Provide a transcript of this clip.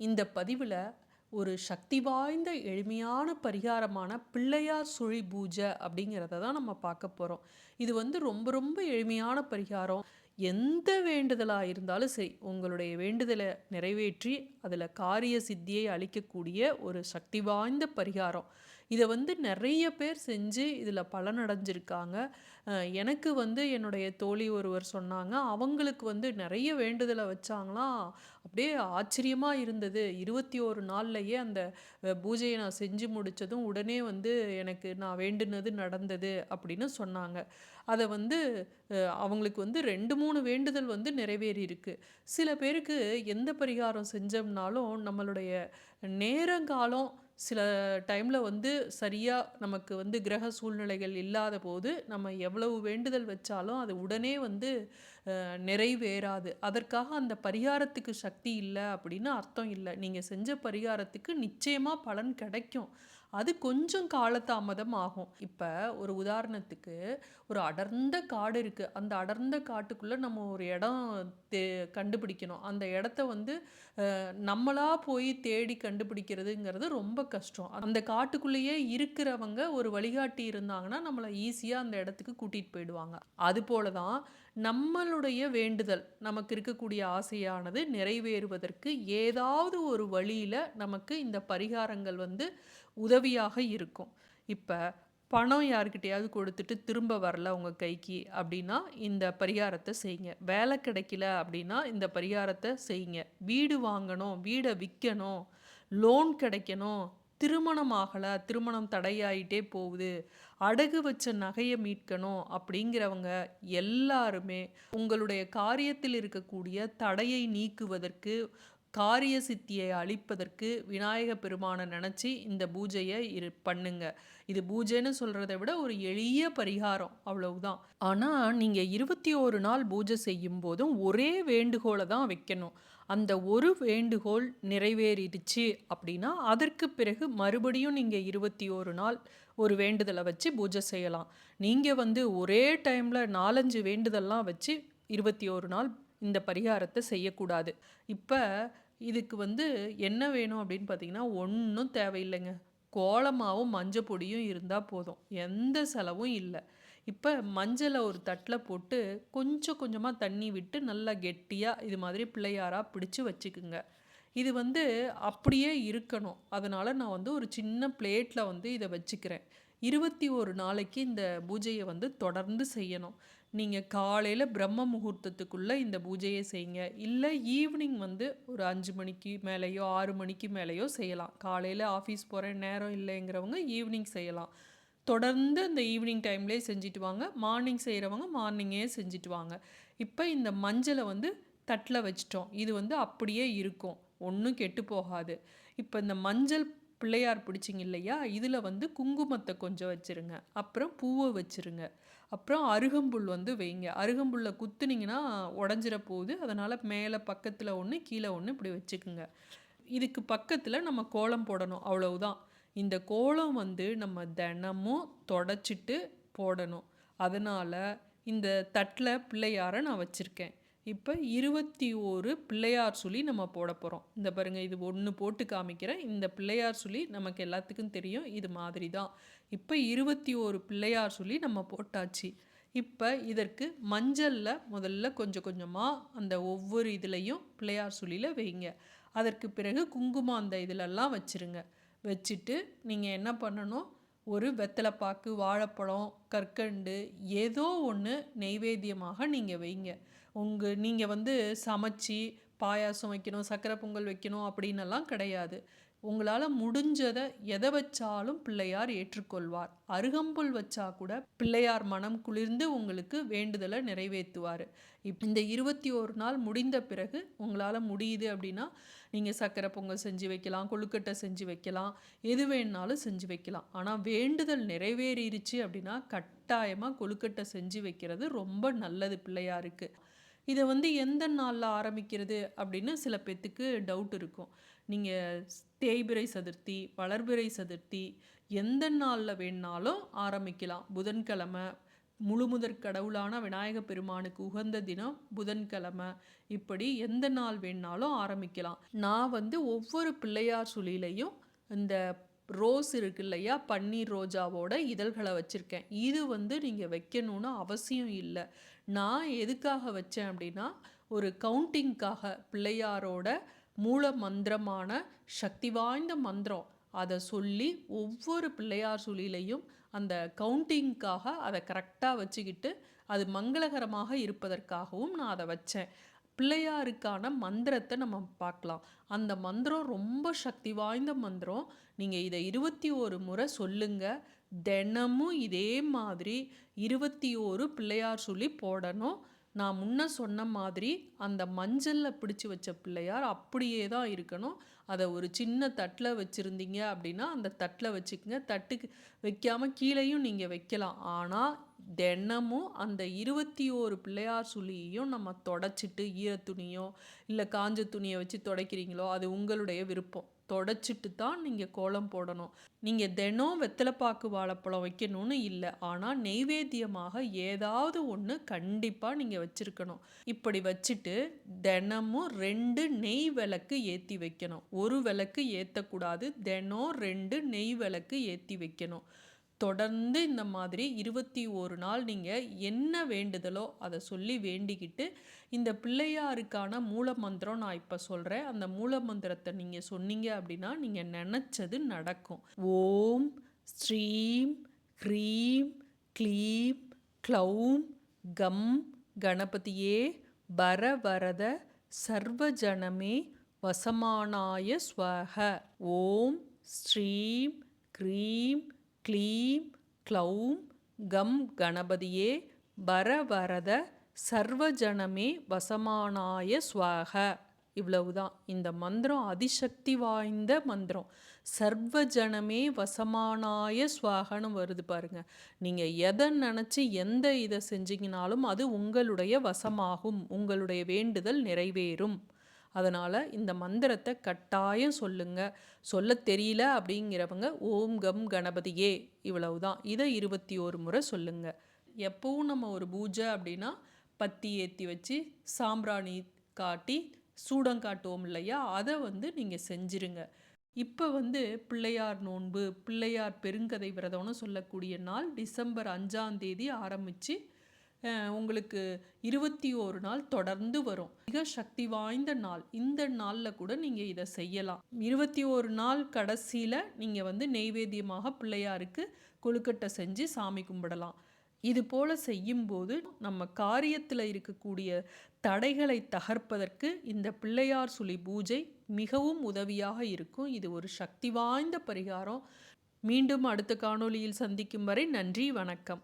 இந்த பதிவில் ஒரு சக்தி வாய்ந்த எளிமையான பரிகாரமான பிள்ளையார் சுழி பூஜை அப்படிங்கிறத தான் நம்ம பார்க்க போகிறோம் இது வந்து ரொம்ப ரொம்ப எளிமையான பரிகாரம். எந்த வேண்டுதலாக இருந்தாலும் சரி உங்களுடைய வேண்டுதலை நிறைவேற்றி அதில் காரிய சித்தியை அளிக்கக்கூடிய ஒரு சக்தி வாய்ந்த பரிகாரம். இதை வந்து நிறைய பேர் செஞ்சு இதில் பலனடைஞ்சிருக்காங்க. அஹ் எனக்கு வந்து என்னுடைய தோழி ஒருவர் சொன்னாங்க அவங்களுக்கு வந்து நிறைய வேண்டுதலை வச்சாங்களாம் அப்படியே ஆச்சரியமாக இருந்தது. இருபத்தி ஒரு நாள்லையே அந்த பூஜையை நான் செஞ்சு முடித்ததும் உடனே வந்து எனக்கு நான் வேண்டுனது நடந்தது அப்படின்னு சொன்னாங்க. அதை வந்து அவங்களுக்கு வந்து ரெண்டு மூணு வேண்டுதல் வந்து நிறைவேறி இருக்கு சில பேருக்கு எந்த பரிகாரம் செஞ்சோம்னாலும் நம்மளுடைய நேரங்காலம் சில டைமில் வந்து சரியாக நமக்கு வந்து கிரக சூழ்நிலைகள் இல்லாத போது நம்ம எவ்வளவு வேண்டுதல் வச்சாலும் அது உடனே வந்து நிறைவேறாது. அதற்காக அந்த பரிகாரத்துக்கு சக்தி இல்லை அப்படின்னு அர்த்தம் இல்லை. நீங்கள் செஞ்ச பரிகாரத்துக்கு நிச்சயமாக பலன் கிடைக்கும். அது கொஞ்சம் காலதாமதம் ஆகும். இப்போ ஒரு உதாரணத்துக்கு ஒரு அடர்ந்த காடு இருக்குது அந்த அடர்ந்த காட்டுக்குள்ளே நம்ம ஒரு இடம் தே கண்டுபிடிக்கணும். அந்த இடத்த வந்து நம்மளாக போய் தேடி கண்டுபிடிக்கிறதுங்கிறது ரொம்ப கஷ்டம். அந்த காட்டுக்குள்ளேயே இருக்கிறவங்க ஒரு வழிகாட்டி இருந்தாங்கன்னா நம்மளை ஈஸியாக அந்த இடத்துக்கு கூட்டிகிட்டு போயிடுவாங்க. அதுபோல தான் நம்மளுடைய வேண்டுதல் நமக்கு இருக்கக்கூடிய ஆசையானது நிறைவேறுவதற்கு ஏதாவது ஒரு வழியில் நமக்கு இந்த பரிகாரங்கள் வந்து உதவியாக இருக்கும். இப்போ பணம் யாருக்கிட்டையாவது கொடுத்துட்டு திரும்ப வரல உங்கள் கைக்கு அப்படின்னா இந்த பரிகாரத்தை செய்யுங்க வேலை கிடைக்கல அப்படின்னா இந்த பரிகாரத்தை செய்யுங்க வீடு வாங்கணும் வீடை விற்கணும் லோன் கிடைக்கணும் திருமணம் ஆகலை திருமணம் தடையாயிட்டே போகுது. அடகு வச்ச நகையை மீட்கணும் அப்படிங்கிறவங்க எல்லாருமே உங்களுடைய காரியத்தில் இருக்கக்கூடிய தடையை நீக்குவதற்கு காரிய சித்தியை அளிப்பதற்கு விநாயக பெருமானை நினச்சி இந்த பூஜையை இரு பண்ணுங்க. இது பூஜைன்னு சொல்கிறத விட ஒரு எளிய பரிகாரம் அவ்வளவுதான். ஆனால் நீங்கள் இருபத்தி ஒரு நாள் பூஜை செய்யும் போதும் ஒரே வேண்டுகோளை தான் வைக்கணும். அந்த ஒரு வேண்டுகோள் நிறைவேறிடுச்சு அப்படின்னா அதற்கு பிறகு மறுபடியும் நீங்கள் இருபத்தி ஒரு நாள் ஒரு வேண்டுதலை வச்சு பூஜை செய்யலாம். நீங்கள் வந்து ஒரே டைமில் நாலஞ்சு வேண்டுதல்லாம் வச்சு இருபத்தி ஒரு நாள் இந்த பரிகாரத்தை செய்யக்கூடாது. இப்போ இதுக்கு வந்து என்ன வேணும் அப்படின்னு பார்த்தீங்கன்னா ஒன்றும் தேவையில்லைங்க. கோலமாகவும் மஞ்சள் பொடியும் இருந்தால் போதும். எந்த செலவும் இல்லை. இப்போ மஞ்சளை ஒரு தட்டில் போட்டு கொஞ்சம் கொஞ்சமாக தண்ணி விட்டு நல்லா கெட்டியாக இது மாதிரி பிள்ளையாராக பிடிச்சி வச்சுக்குங்க. இது வந்து அப்படியே இருக்கணும். அதனால் நான் வந்து ஒரு சின்ன பிளேட்டில் வந்து இதை வச்சுக்கிறேன். இருபத்தி ஒரு நாளைக்கு இந்த பூஜையை வந்து தொடர்ந்து செய்யணும். நீங்கள் காலையில் பிரம்ம முகூர்த்தத்துக்குள்ளே இந்த பூஜையை செய்யுங்க. இல்லை ஈவினிங் வந்து ஒரு அஞ்சு மணிக்கு மேலேயோ ஆறு மணிக்கு மேலேயோ செய்யலாம். காலையில் ஆஃபீஸ் போகிற நேரம் இல்லைங்கிறவங்க ஈவினிங் செய்யலாம். தொடர்ந்து இந்த ஈவினிங் டைம்லேயே செஞ்சுட்டு வாங்க. மார்னிங் செய்கிறவங்க மார்னிங்கே செஞ்சுட்டு வாங்க. இப்போ இந்த மஞ்சளை வந்து தட்டில் வச்சிட்டோம். இது வந்து அப்படியே இருக்கும். ஒன்றும் கெட்டு போகாது. இப்போ இந்த மஞ்சள் பிள்ளையார் பிடிச்சிங்க இல்லையா? இதில் வந்து குங்குமத்தை கொஞ்சம் வச்சுருங்க. அப்புறம் பூவை வச்சுருங்க. அப்புறம் அருகம்புல் வந்து வைங்க. அருகம்புல்லை குத்துனிங்கன்னா உடஞ்சிட போகுது. அதனால் மேலே பக்கத்தில் ஒன்று கீழே ஒன்று இப்படி வச்சுக்குங்க. இதுக்கு பக்கத்தில் நம்ம கோலம் போடணும். அவ்வளவுதான். இந்த கோலம் வந்து நம்ம தினமும் தொடச்சிட்டு போடணும். அதனால் இந்த தட்டில் பிள்ளையாரை நான் வச்சுருக்கேன். இப்போ இருபத்தி ஒரு பிள்ளையார் சுழி நம்ம போட போகிறோம் இந்த பாருங்கள் இது ஒன்று போட்டு காமிக்கிறேன். இந்த பிள்ளையார் சொல்லி நமக்கு எல்லாத்துக்கும் தெரியும். இது மாதிரி தான் இப்போ இருபத்தி ஒரு பிள்ளையார் சொல்லி நம்ம போட்டாச்சு. இப்போ இதற்கு மஞ்சளில் முதல்ல கொஞ்சம் கொஞ்சமாக அந்த ஒவ்வொரு இதுலேயும் பிள்ளையார் சுழியில் வைங்க. அதற்கு பிறகு குங்குமம் அந்த இதிலெல்லாம் வச்சுருங்க. வச்சுட்டு நீங்கள் என்ன பண்ணணும்? ஒரு வெத்தலைப்பாக்கு வாழைப்பழம் கற்கண்டு ஏதோ ஒன்று நெய்வேத்தியமாக நீங்கள் வைங்க. உங்கள் நீங்கள் வந்து சமைச்சி பாயாசம் வைக்கணும் சக்கரை பொங்கல் வைக்கணும் அப்படின்னெல்லாம் கிடையாது. உங்களால் முடிஞ்சதை எதை வச்சாலும் பிள்ளையார் ஏற்றுக்கொள்வார். அருகம்புல் வச்சா கூட பிள்ளையார் மனம் குளிர்ந்து உங்களுக்கு வேண்டுதலை நிறைவேற்றுவார். இப் இந்த இருபத்தி ஒரு நாள் முடிந்த பிறகு உங்களால் முடியுது அப்படின்னா நீங்கள் சக்கரை பொங்கல் செஞ்சு வைக்கலாம் கொழுக்கட்டை செஞ்சு வைக்கலாம் எது வேணுனாலும் செஞ்சு வைக்கலாம். ஆனால் வேண்டுதல் நிறைவேறிடுச்சு அப்படின்னா கட்டாயமாக கொழுக்கட்டை செஞ்சு வைக்கிறது ரொம்ப நல்லது பிள்ளையாருக்கு. இதை வந்து எந்த நாளில் ஆரம்பிக்கிறது அப்படின்னு சில பேர்த்துக்கு டவுட் இருக்கும். நீங்கள் தேய்பிறை சதுர்த்தி வளர்பிறை சதுர்த்தி எந்த நாளில் வேணாலும் ஆரம்பிக்கலாம். புதன்கிழமை முழுமுதற் கடவுளான விநாயக பெருமானுக்கு உகந்த தினம் புதன்கிழமை. இப்படி எந்த நாள் வேணாலும் ஆரம்பிக்கலாம். நான் வந்து ஒவ்வொரு பிள்ளையார் சுழிலையும் இந்த ரோஸ் இருக்கு இல்லையா பன்னீர் ரோஜாவோட இதழ்களை வச்சுருக்கேன். இது வந்து நீங்கள் வைக்கணும்னு அவசியம் இல்லை. நான் எதுக்காக வச்சேன் அப்படின்னா ஒரு கவுண்டிங்க்காக பிள்ளையாரோட மூல மந்திரமான சக்தி வாய்ந்த மந்திரம். அதை சொல்லி ஒவ்வொரு பிள்ளையார் சுழிலையும் அந்த கவுண்டிங்க்காக அதை கரெக்டாக வச்சுக்கிட்டு அது மங்களகரமாக இருப்பதற்காகவும் நான் அதை வச்சேன். பிள்ளையாருக்கான மந்திரத்தை நம்ம பார்க்கலாம். அந்த மந்திரம் ரொம்ப சக்தி வாய்ந்த மந்திரம். நீங்கள் இதை இருபத்தி ஒரு முறை சொல்லுங்கள் தினமும் இதே மாதிரி இருபத்தி ஓரு பிள்ளையார் சொல்லி போடணும். நான் முன்ன சொன்ன மாதிரி அந்த மஞ்சளில் பிடிச்சி வச்ச பிள்ளையார் அப்படியே தான் இருக்கணும். அதை ஒரு சின்ன தட்டில் வச்சுருந்தீங்க அப்படின்னா அந்த தட்டில் வச்சுக்கோங்க. தட்டுக்கு வைக்காமல் கீழேயும் நீங்கள் வைக்கலாம். ஆனால் தினமும் அந்த இருபத்தி ஓரு பிள்ளையார் சுழியையும் நம்ம தொடச்சிட்டு ஈரத்துணியோ இல்லை காஞ்ச துணியை வச்சு துடைக்கிறீங்களோ அது உங்களுடைய விருப்பம். தொடச்சிட்டு தான் நீங்கள் கோலம் போடணும். நீங்கள் தினம் வெத்தலைப்பாக்கு வாழைப்பழம் வைக்கணும்னு இல்லை. ஆனால் நெய்வேத்தியமாக ஏதாவது ஒன்று கண்டிப்பாக நீங்கள் வச்சுருக்கணும். இப்படி வச்சுட்டு தினமும் ரெண்டு நெய் விளக்கு ஏற்றி வைக்கணும். ஒரு விளக்கு ஏற்றக்கூடாது தினம் ரெண்டு நெய் விளக்கு ஏற்றி வைக்கணும். தொடர்ந்து இந்த மாதிரி இருபத்தி ஒரு நாள் நீங்கள் என்ன வேண்டுதலோ அதை சொல்லி வேண்டிக்கிட்டு இந்த பிள்ளையாருக்கான மூல மந்திரம் நான் இப்போ சொல்கிறேன் அந்த மூல மந்திரத்தை நீங்கள் சொன்னீங்க அப்படின்னா நீங்கள் நினச்சது நடக்கும். ஓம் ஸ்ரீம் க்ரீம் க்ளீம் க்ளௌம் கம் கணபதியே வர வரத சர்வஜனமே வசமானாய ஸ்வக ஓம் ஸ்ரீம் க்ரீம் க்ளீம் க்ளௌம் கம் கணபதியே பரவரத சர்வஜனமே வசமானாய ஸ்வாக இவ்வளவுதான். இந்த மந்திரம் அதிசக்தி வாய்ந்த மந்திரம். சர்வஜனமே வசமானாய ஸ்வாகன்னு வருது பாருங்க. நீங்கள் எதை நினச்சி எந்த இதை செஞ்சீங்கனாலும் அது உங்களுடைய வசமாகும். உங்களுடைய வேண்டுதல் நிறைவேறும். அதனால் இந்த மந்திரத்தை கட்டாயம் சொல்லுங்க. சொல்ல தெரியல அப்படிங்கிறவங்க ஓம் கம் கணபதியே இவ்வளவு தான் இதை இருபத்தி ஒரு முறை சொல்லுங்க. எப்பவும் நம்ம ஒரு பூஜை அப்படின்னா பத்தி ஏற்றி வச்சு சாம்பிராணி காட்டி சூடம் காட்டுவோம் இல்லையா? அதை வந்து நீங்கள் செஞ்சிருங்க. இப்போ வந்து பிள்ளையார் நோன்பு பிள்ளையார் பெருங்கதை விரதம்னு சொல்லக்கூடிய நாள் டிசம்பர் அஞ்சாம் தேதி ஆரம்பித்து உங்களுக்கு இருபத்தி ஒரு நாள் தொடர்ந்து வரும். மிக சக்தி வாய்ந்த நாள். இந்த நாளில் கூட நீங்கள் இதை செய்யலாம். இருபத்தி ஒரு நாள் கடைசியில் நீங்கள் வந்து நெய்வேத்தியமாக பிள்ளையாருக்கு கொழுக்கட்டை செஞ்சு சாமி கும்பிடலாம். இது போல் செய்யும்போது நம்ம காரியத்தில் இருக்கக்கூடிய தடைகளை தகர்ப்பதற்கு இந்த பிள்ளையார் சுழி பூஜை மிகவும் உதவியாக இருக்கும். இது ஒரு சக்தி வாய்ந்த பரிகாரம். மீண்டும் அடுத்த காணொளியில் சந்திக்கும் வரை நன்றி வணக்கம்.